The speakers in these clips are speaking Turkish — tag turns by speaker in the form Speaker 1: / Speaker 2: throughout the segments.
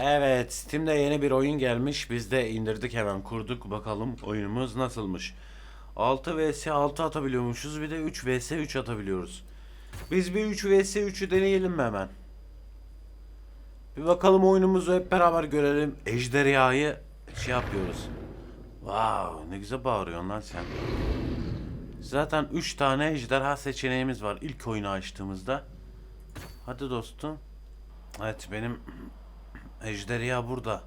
Speaker 1: Evet, Steam'de yeni bir oyun gelmiş. Biz de indirdik hemen kurduk. Bakalım oyunumuz nasılmış. 6 vs 6 atabiliyormuşuz. Bir de 3 vs 3 atabiliyoruz. Biz bir 3 vs 3'ü deneyelim mi hemen? Bir bakalım oyunumuzu hep beraber görelim. Ejderhayı şey yapıyoruz. Wow, ne güzel bağırıyorsun lan sen. Zaten 3 tane ejderha seçeneğimiz var ilk oyunu açtığımızda. Hadi dostum. Evet benim Ejderha burada.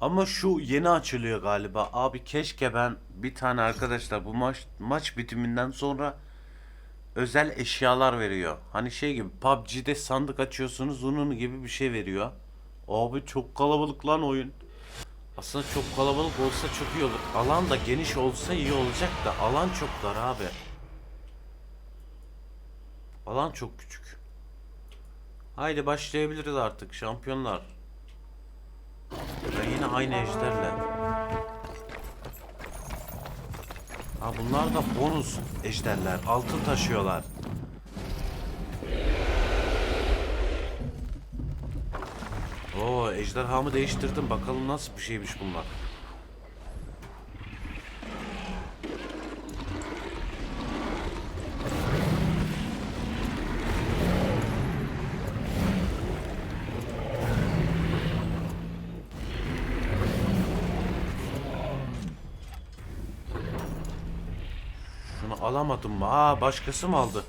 Speaker 1: Ama şu yeni açılıyor galiba. Abi keşke ben bir tane arkadaşlar bu maç maç bitiminden sonra özel eşyalar veriyor. Hani şey gibi PUBG'de sandık açıyorsunuz onun gibi bir şey veriyor. Abi çok kalabalık lan oyun. Aslında çok kalabalık olsa çok iyi olur. Alan da geniş olsa iyi olacak da alan çok dar abi. Alan çok küçük. Haydi başlayabiliriz artık şampiyonlar. Ve yine aynı ejderle. Ha bunlar da bonus ejderler. Altın taşıyorlar. Oo ejderhamı değiştirdim. Bakalım nasıl bir şeymiş bunlar. Alamadım mı? Aa başkası mı aldı?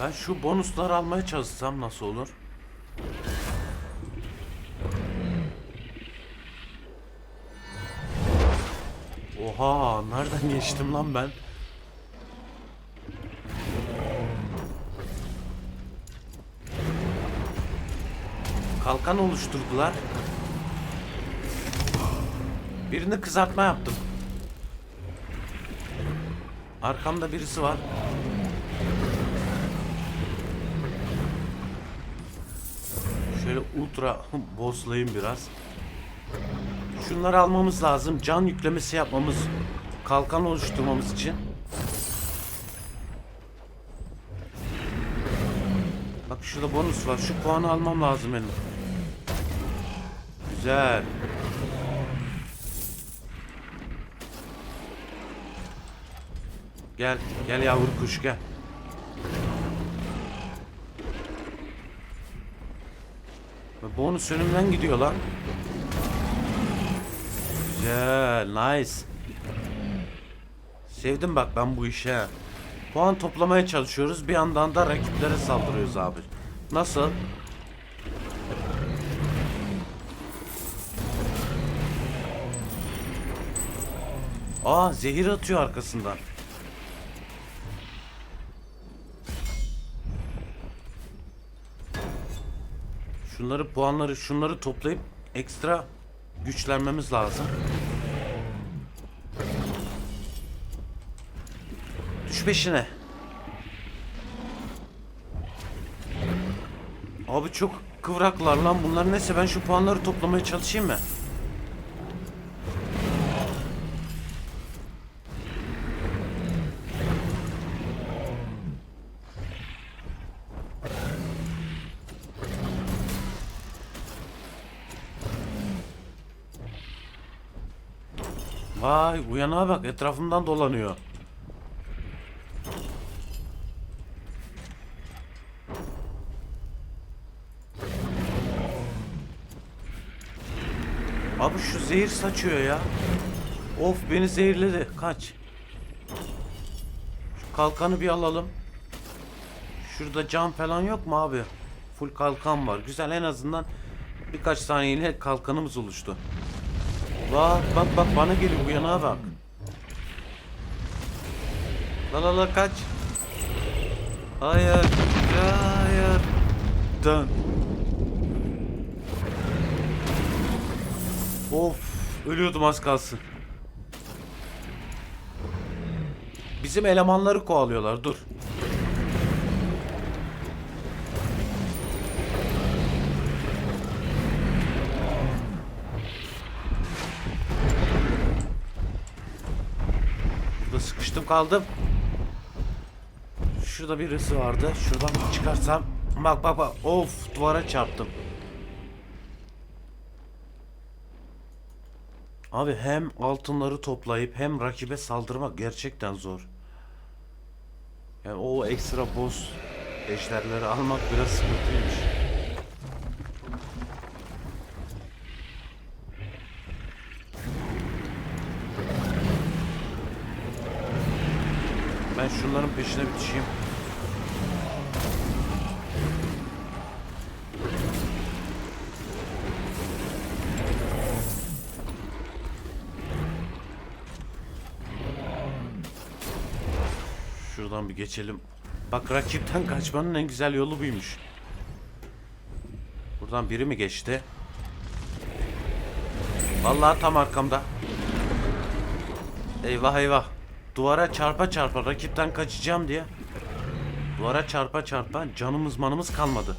Speaker 1: Ben şu bonusları almaya çalışsam nasıl olur? Oha, nereden geçtim lan ben? Kalkan oluşturdular. Birini kızartma yaptım. Arkamda birisi var. Şöyle ultra bosslayayım biraz. Şunları almamız lazım. Can yüklemesi yapmamız, kalkan oluşturmamız için. Bak şurada bonus var. Şu puanı almam lazım benim. Güzel. Gel, gel yavru kuş gel. Bonus önümden gidiyor lan. Güzel, nice. Sevdim bak ben bu işe. Puan toplamaya çalışıyoruz. Bir yandan da rakiplere saldırıyoruz abi. Nasıl? Aa zehir atıyor arkasından. Şunları puanları şunları toplayıp ekstra güçlenmemiz lazım. Düş peşine. Abi çok kıvraklar lan bunlar neyse ben şu puanları toplamaya çalışayım mı? Vay uyanağa bak etrafımdan dolanıyor. Abi şu zehir saçıyor ya. Of beni zehirledi. Kaç. Şu kalkanı bir alalım. Şurada cam falan yok mu abi? Full kalkan var. Güzel en azından birkaç saniyeyle kalkanımız oluştu. Bak bak bak bana geliyor bu yana bak. La la la kaç. Hayır. Hayır. Dön. Of ölüyordum az kalsın. Bizim elemanları kovalıyorlar dur. Kaldım. Şurada birisi vardı. Şuradan çıkarsam. Bak bak bak. Of duvara çarptım. Abi hem altınları toplayıp hem rakibe saldırmak gerçekten zor. Yani o ekstra boss ejderleri almak biraz sıkıntıymış. Ben şunların peşine bir düşeyim. Şuradan bir geçelim. Bak rakipten kaçmanın en güzel yolu buymuş. Buradan biri mi geçti? Vallahi tam arkamda. Eyvah eyvah. Duvara çarpa çarpa rakipten kaçacağım diye. Duvara çarpa çarpa canımız manımız kalmadı.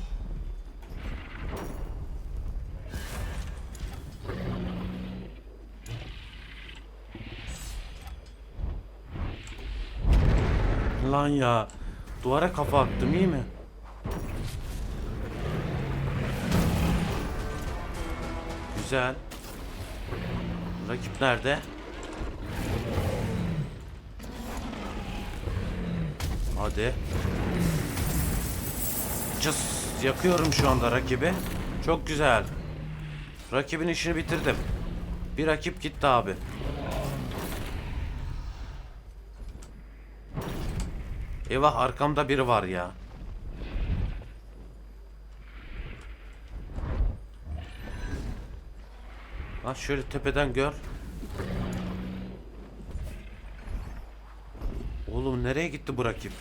Speaker 1: Lan ya. Duvara kafa attım iyi mi? Güzel. Rakip nerede? Hadi. Cız yakıyorum şu anda rakibi. Çok güzel. Rakibin işini bitirdim. Bir rakip gitti abi. Eyvah arkamda biri var ya. Ha şöyle tepeden gör. Oğlum nereye gitti bu rakip?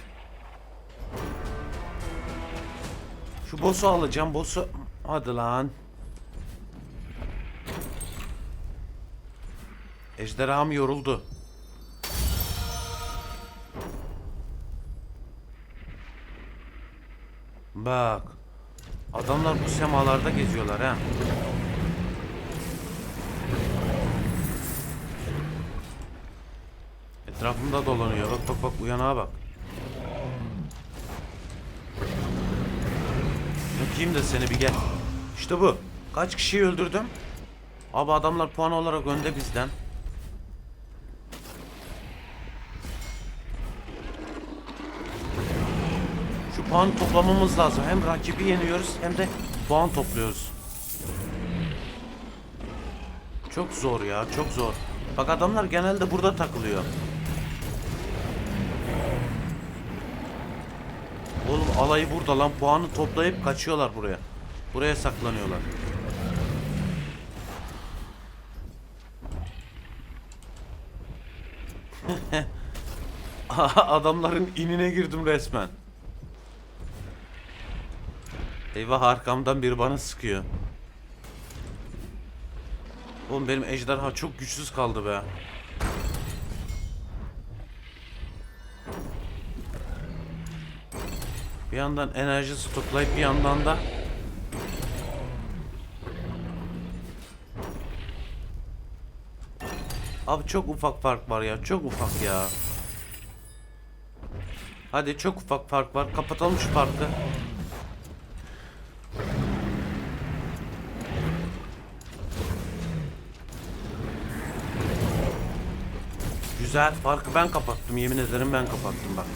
Speaker 1: Şu boss'u alacağım. Boss'u... Hadi lan. Ejderham yoruldu. Bak. Adamlar bu semalarda geziyorlar ha. Etrafımda dolanıyor. Bak bak bak uyanağa bak. Yakayım da seni bir gel. İşte bu. Kaç kişiyi öldürdüm? Abi adamlar puan olarak önde bizden. Şu puan toplamamız lazım. Hem rakibi yeniyoruz hem de puan topluyoruz. Çok zor ya, çok zor. Bak adamlar genelde burada takılıyor. Oğlum alayı burada lan puanı toplayıp kaçıyorlar buraya. Buraya saklanıyorlar. Adamların inine girdim resmen. Eyvah arkamdan biri bana sıkıyor. Oğlum benim ejderha çok güçsüz kaldı be. Bir yandan enerji stoklayıp bir yandan da Abi çok ufak fark var ya. Çok ufak ya. Hadi çok ufak fark var. Kapatalım şu farkı. Güzel. Farkı ben kapattım. Yemin ederim ben kapattım bak.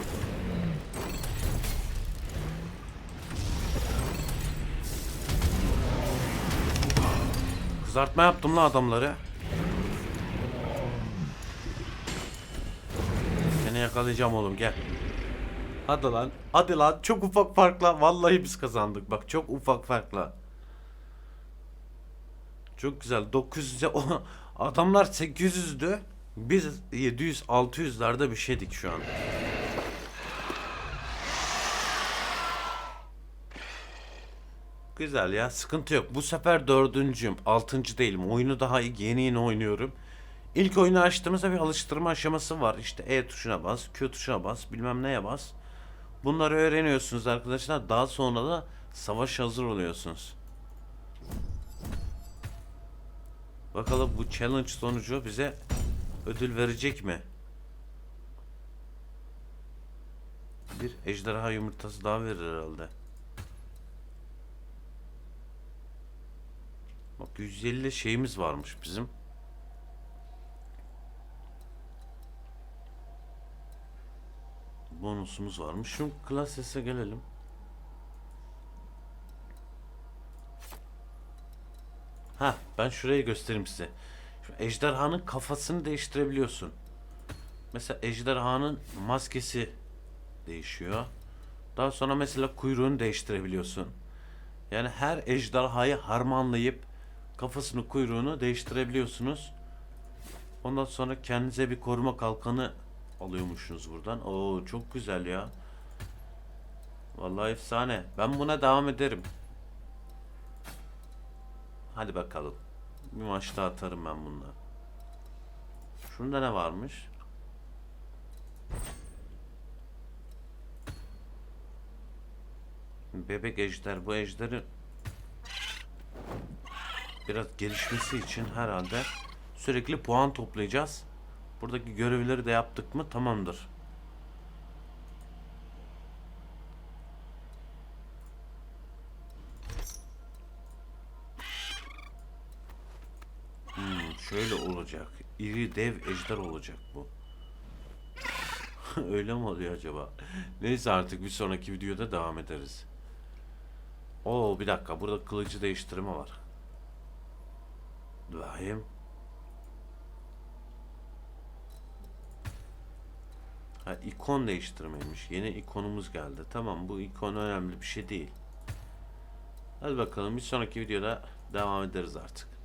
Speaker 1: Kızartma yaptım la adamları. Seni yakalayacağım oğlum gel. Hadi lan. Hadi lan. Çok ufak farkla. Vallahi biz kazandık. Bak çok ufak farkla. Çok güzel. 900'e o adamlar 800'dü. Biz 700 600'lerde bir şeydik şu an. Güzel ya sıkıntı yok. Bu sefer dördüncüyüm. Altıncı değilim. Oyunu daha yeni yeni oynuyorum. İlk oyunu açtığımızda bir alıştırma aşaması var. İşte E tuşuna bas, Q tuşuna bas, bilmem neye bas. Bunları öğreniyorsunuz arkadaşlar. Daha sonra da savaş hazır oluyorsunuz. Bakalım bu challenge sonucu bize ödül verecek mi? Bir ejderha yumurtası daha verir herhalde. Bak 150 şeyimiz varmış bizim. Bonusumuz varmış. Şu klasese gelelim. Ha, ben şurayı göstereyim size. Şu ejderhanın kafasını değiştirebiliyorsun. Mesela ejderhanın maskesi değişiyor. Daha sonra mesela kuyruğunu değiştirebiliyorsun. Yani her ejderhayı harmanlayıp kafasını kuyruğunu değiştirebiliyorsunuz. Ondan sonra kendinize bir koruma kalkanı alıyormuşsunuz buradan. Oo çok güzel ya. Vallahi efsane. Ben buna devam ederim. Hadi bakalım. Bir maç daha atarım ben bununla. Şunda ne varmış? Bebek ejder. Bu ejderi biraz gelişmesi için herhalde sürekli puan toplayacağız. Buradaki görevleri de yaptık mı tamamdır. Hmm, şöyle olacak. İri dev ejder olacak bu. Öyle mi oluyor acaba? Neyse artık bir sonraki videoda devam ederiz. Oo bir dakika burada kılıcı değiştirme var. Bakayım. Ha ikon değiştirmeymiş. Yeni ikonumuz geldi. Tamam bu ikon önemli bir şey değil. Hadi bakalım bir sonraki videoda devam ederiz artık.